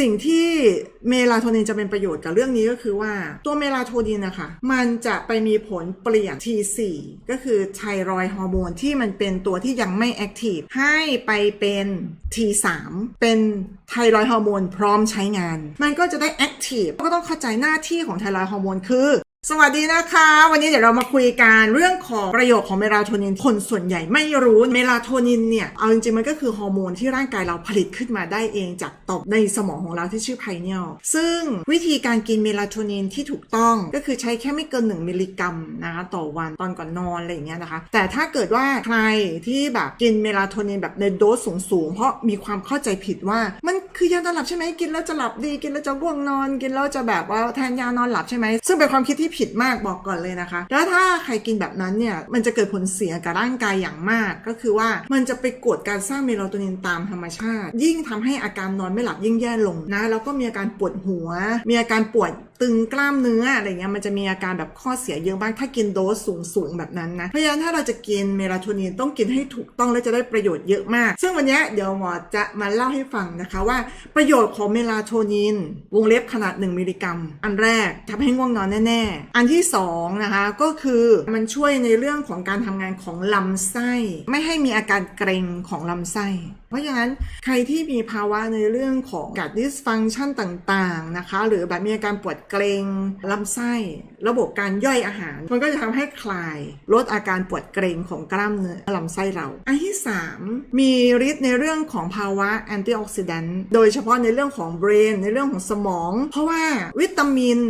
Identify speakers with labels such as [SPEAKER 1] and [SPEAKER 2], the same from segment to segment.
[SPEAKER 1] สิ่งที่เมลาโทนินจะเป็นประโยชน์กับเรื่องนี้ก็คือว่าตัวเมลาโทนินนะคะมันจะไปมีผลเปลี่ยน T4 ก็คือไทรอยฮอร์โมนที่มันเป็นตัวที่ยังไม่แอคทีฟให้ไปเป็น T3 เป็นไทรอยฮอร์โมนพร้อมใช้งาน มันก็จะได้แอคทีฟก็ต้องเข้าใจหน้าที่ของไทรอยฮอร์โมนคือ สวัสดีนะคะ วันนี้เดี๋ยวเรามาคุยกันเรื่องของประโยชน์ของเมลาโทนิน คนส่วนใหญ่ไม่รู้เมลาโทนินเนี่ย เอาจริงๆมันก็คือฮอร์โมนที่ร่างกายเราผลิตขึ้นมาได้เองจากต่อมในสมองของเราที่ชื่อไพเนียลซึ่งวิธีการกินเมลาโทนินที่ถูกต้องก็คือใช้แค่ไม่เกิน 1 มิลลิกรัมนะคะต่อวันตอนก่อนนอนอะไรอย่างเงี้ยนะคะ แต่ถ้าเกิดว่าใครที่แบบกินเมลาโทนินแบบในโดสสูงๆเพราะมีความเข้าใจผิดว่ามันคือยานอนหลับใช่ไหมกินแล้วจะหลับดีกินแล้วจะง่วงนอน กินแล้วจะแบบว่าแทนยานอนหลับใช่ไหมซึ่งเป็นความคิดที่ผิดมากบอกก่อนเลยนะคะ แล้วถ้าใครกินแบบนั้นเนี่ย มันจะเกิดผลเสียกับร่างกายอย่างมาก ก็คือว่ามันจะไปกดการสร้างเมลาโทนินตามธรรมชาติ ยิ่งทำให้อาการนอนไม่หลับยิ่งแย่ลงนะ แล้วก็มีอาการปวดหัว มีอาการปวด ตึงกล้ามเนื้ออะไรเงี้ยมันจะมีอาการแบบข้อเสียเยอะบ้างถ้ากินโดสสูงสูงแบบนั้นนะเพราะฉะนั้นถ้าเราจะกินเมลาโทนินต้องกินให้ถูกต้องและจะได้ประโยชน์เยอะมาก ซึ่งวันนี้เดี๋ยวหมอจะมาเล่าให้ฟังนะคะว่าประโยชน์ของเมลาโทนิน วงเล็บขนาด 1 มิลลิกรัม อันแรกทำให้ง่วงนอนแน่ๆ อันที่2นะคะก็คือมันช่วยในเรื่องของการทำงานของลำไส้ ไม่ให้มีอาการเกร็งของลำไส้ เพราะฉะนั้นใครที่มีภาวะในเรื่องของการ dysfunction ต่างๆนะคะ หรือแบบมีอาการปวดเกรงลำไส้ ระบบการย่อยอาหาร มันก็จะทำให้คลาย ลดอาการปวดเกรงของกล้ามเนื้อลำไส้เรา อันที่ 3 มีฤทธิ์ในเรื่องของภาวะแอนตี้ออกซิแดนต์โดยเฉพาะในเรื่องของเบรนในเรื่องของสมอง เพราะว่าวิตามิน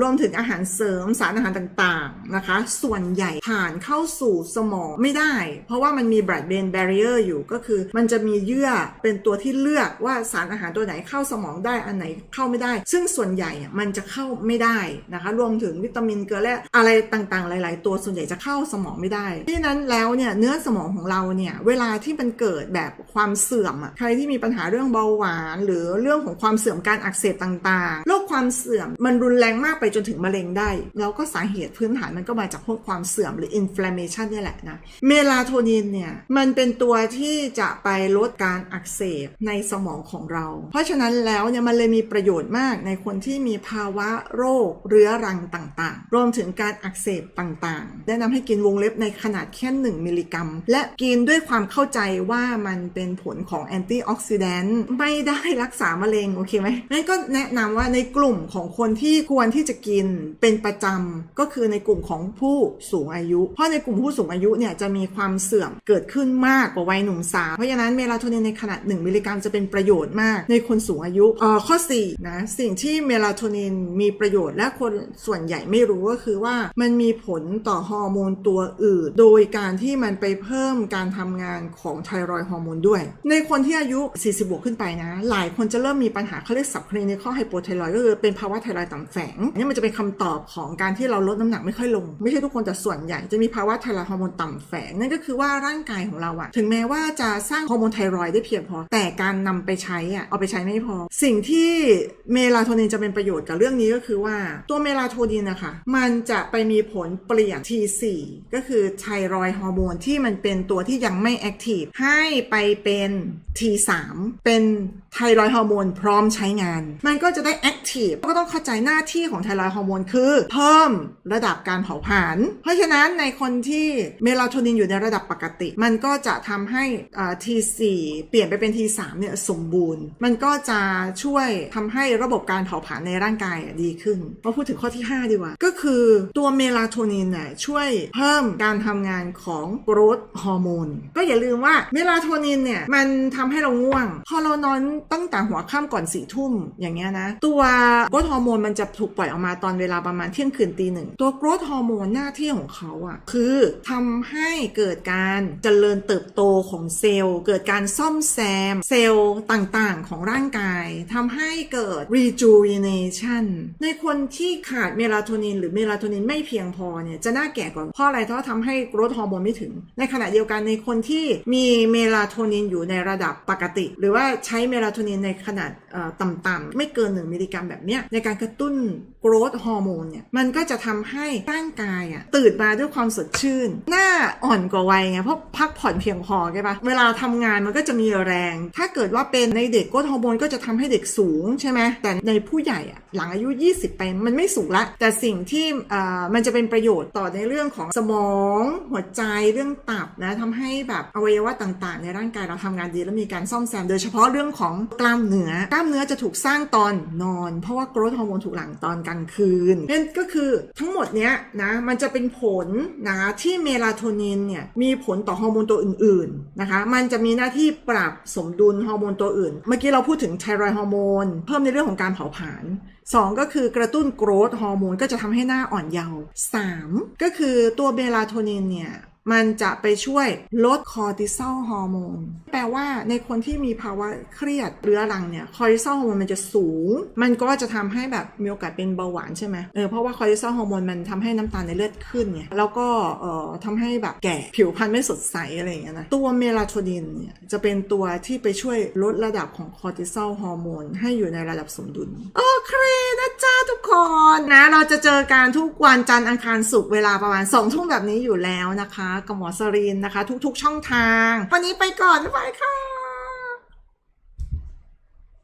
[SPEAKER 1] รวมถึงอาหารเสริมสารอาหารต่างๆนะคะ ส่วนใหญ่ผ่านเข้าสู่สมองไม่ได้ เพราะว่ามันมี blood brain barrier อยู่ก็คือมันจะมีเยื่อเป็นตัวที่เลือกว่าสารอาหารตัวไหนเข้าสมองได้อันไหนเข้าไม่ได้ ซึ่งส่วนใหญ่มันจะเข้าไม่ได้นะคะรวมถึงวิตามินเกลือและอะไรต่างๆ หลาย ๆ ตัวส่วนใหญ่จะเข้าสมองไม่ได้ดังนั้นแล้วเนี่ยเนื้อสมองของเราเนี่ยเวลาที่มันเกิดแบบความเสื่อมอะใครที่มีปัญหาเรื่องเบาหวาน หรือเรื่องของความเสื่อมการอักเสบต่างๆโรคความเสื่อมมันรุนแรงมากไปจนถึงมะเร็งได้ แล้วก็สาเหตุพื้นฐานมันก็มาจากพวกความเสื่อมหรือ inflammation เนี่แหละนะเมลาโทนินเนี่ยมันเป็นตัวที่จะไปลดการอักเสบในสมองของเรา เพราะฉะนั้นแล้วเนี่ยมันเลยมีประโยชน์มากในคนที่มีภาวะโรคเรื้อรังต่างๆ รวมถึงการอักเสบต่างๆ แนะนำให้กินวงเล็บในขนาดแค่ 1 มิลลิกรัม และกินด้วยความเข้าใจว่ามันเป็นผลของแอนตี้ออกซิแดนต์ไม่ได้รักษามะเร็ง โอเคไหมนั่นก็แนะนำว่าในกลุ่มของคนที่ควรที่จะกินเป็นประจำก็คือในกลุ่มของผู้สูงอายุ เพราะในกลุ่มผู้สูงอายุเนี่ยจะมีความเสื่อมเกิดขึ้นมากกว่าวัยหนุ่มสาวเพราะฉะนั้นเมลาโทนินในขนาด 1 มิลลิกรัมจะเป็นประโยชน์มากในคนสูงอายุออข้อ4นะสิ่งที่เมลาโทนินมีประโยชน์และคนส่วนใหญ่ไม่รู้ก็คือว่ามันมีผลต่อฮอร์โมนตัวอื่น โดยการที่มันไปเพิ่มการทำงานของไทรอยฮอร์โมนด้วย ในคนที่อายุ 40 บวกขึ้นไปนะ หลายคนจะเริ่มมีปัญหาเขาเรียกสับคลินิคอไฮโปไทรอยก็คือเป็นภาวะไทรอยต่ำแฝงนี่มันจะเป็นคำตอบของการที่เราลดน้ำหนักไม่ค่อยลง ไม่ใช่ทุกคนแต่ส่วนใหญ่จะมีภาวะไทรอยฮอร์โมนต่ำแฝงนั่นก็คือว่าร่างกายของเราอะถึงแม้ว่าจะสร้างฮอร์โมนไทรอยด์ได้เพียงพอ แต่การนำไปใช้อะเอาไปใช้ไม่พอ สิ่งที่เมลาโทนินจะเป็นประโยชน์กับเรื่องนี้ก็คือว่าตัวเมลาโทนินนะคะมันจะไปมีผลเปลี่ยน T4 ก็คือไทรอยฮอร์โมนที่มันเป็นตัวที่ยังไม่แอคทีฟให้ไปเป็น T3 เป็นไทรอยฮอร์โมนพร้อมใช้งาน มันก็จะได้แอคทีฟก็ต้องเข้าใจหน้าที่ของไทรอยฮอร์โมนคือเพิ่มระดับการเผาผลาญเพราะฉะนั้นในคนที่เมลาโทนินอยู่ในระดับปกติ มันก็จะทำให้ T4 เปลี่ยนไปเป็น T3 เนี่ยสมบูรณ์ มันก็จะช่วยทำให้ระบบการเผาผลาญในร่างกายดีขึ้นมาพูดถึงข้อที่ 5 ดีกว่า ก็คือตัวเมลาโทนินน่ะช่วยเพิ่มการทำงานของโกรทฮอร์โมนก็อย่าลืมว่าเมลาโทนินเนี่ยมันทำให้เราง่วง พอเรานอนตั้งแต่หัวค่ำก่อนสี่ทุ่มอย่างเงี้ยนะ ตัวโกรทฮอร์โมนมันจะถูกปล่อยออกมาตอนเวลาประมาณเที่ยงคืนตีหนึ่งตัวโกรทฮอร์โมนหน้าที่ของเขาอะคือทำให้เกิดการเจริญเติบโตของเซลล์ เกิดการซ่อมแซม เซลล์ต่างๆ ของร่างกายทำให้เกิด rejuvenation ในคนที่ขาดเมลาโทนิน หรือเมลาโทนินไม่เพียงพอเนี่ยจะน่าแก่กว่าเพราะอะไรเพราะทำให้โกรทฮอร์โมนไม่ถึง ในขณะเดียวกันในคนที่มีเมลาโทนินอยู่ในระดับปกติ หรือว่าใช้เมลาโทนินในขนาดต่ำๆไม่เกิน 1 มิลลิกรัมแบบเนี้ยในการกระตุ้นโกรทฮอร์โมนเนี่ยมันก็จะทำให้ร่างกายอะตื่นมาด้วยความสดชื่น หน้าอ่อนกว่าวัยไงเพราะพักผ่อนเพียงพอใช่ปะเวลาทำงานมันก็จะมีแรง ถ้าเกิดว่าเป็นในเด็กโกรทฮอร์โมนก็จะทำให้เด็กสูงใช่ไหมแต่ในผู้ใหญ่อะหลังอายุ 20 ไปมันไม่สูงละ แต่สิ่งที่มันจะเป็นประโยชน์ต่อในเรื่องของสมอง หัวใจเรื่องตับนะทำให้แบบอวัยวะต่างๆ ในร่างกายเราทำงานดีแล้วมีการซ่อมแซม โดยเฉพาะเรื่องของกล้ามเนื้อกล้ามเนื้อจะถูกสร้างตอนนอน เพราะว่าโกรทฮอร์โมนถูกหลั่งตอนกลางคืนนั่นก็คือทั้งหมดเนี้ยนะมันจะเป็นผลนะคะที่เมลาโทนินเนี่ยมีผลต่อฮอร์โมนตัวอื่นๆนะคะมันจะมีหน้าที่ปรับสมดุลฮอร์โมนตัวอื่น เมื่อกี้เราพูดถึงไทรอยฮอร์โมนเพิ่มในเรื่องของการเผาผลาญสองก็คือกระตุ้นโกรทฮอร์โมนก็จะทำให้หน้าอ่อนเยาว์สามก็คือตัวเบลาโทนินเนี่ย มันจะไปช่วยลดคอร์ติซอลฮอร์โมน แปลว่าในคนที่มีภาวะเครียดเรื้อรังเนี่ยคอร์ติซอลฮอร์โมนมันจะสูง มันก็จะทำให้แบบมีโอกาสเป็นเบาหวานใช่ไหมเออเพราะว่าคอร์ติซอลฮอร์โมนมันทำให้น้ำตาลในเลือดขึ้นเนี่ยแล้วก็เอ่อทำให้แบบแก่ผิวพรรณไม่สดใสอะไรอย่างเงี้ยนะตัวเมลาโทนินเนี่ยจะเป็นตัวที่ไปช่วยลดระดับของคอร์ติซอลฮอร์โมนให้อยู่ในระดับสมดุลโอเคนะจ้าทุก คนนะ เราจะเจอกันทุกวันจันทร์อังคารศุกร์เวลาประมาณสองทุ่มแบบนี้อยู่แล้วนะคะกับหมอสรีนนะคะ ทุกๆช่องทาง วันนี้ไปก่อนบ๊ายบายค่ะ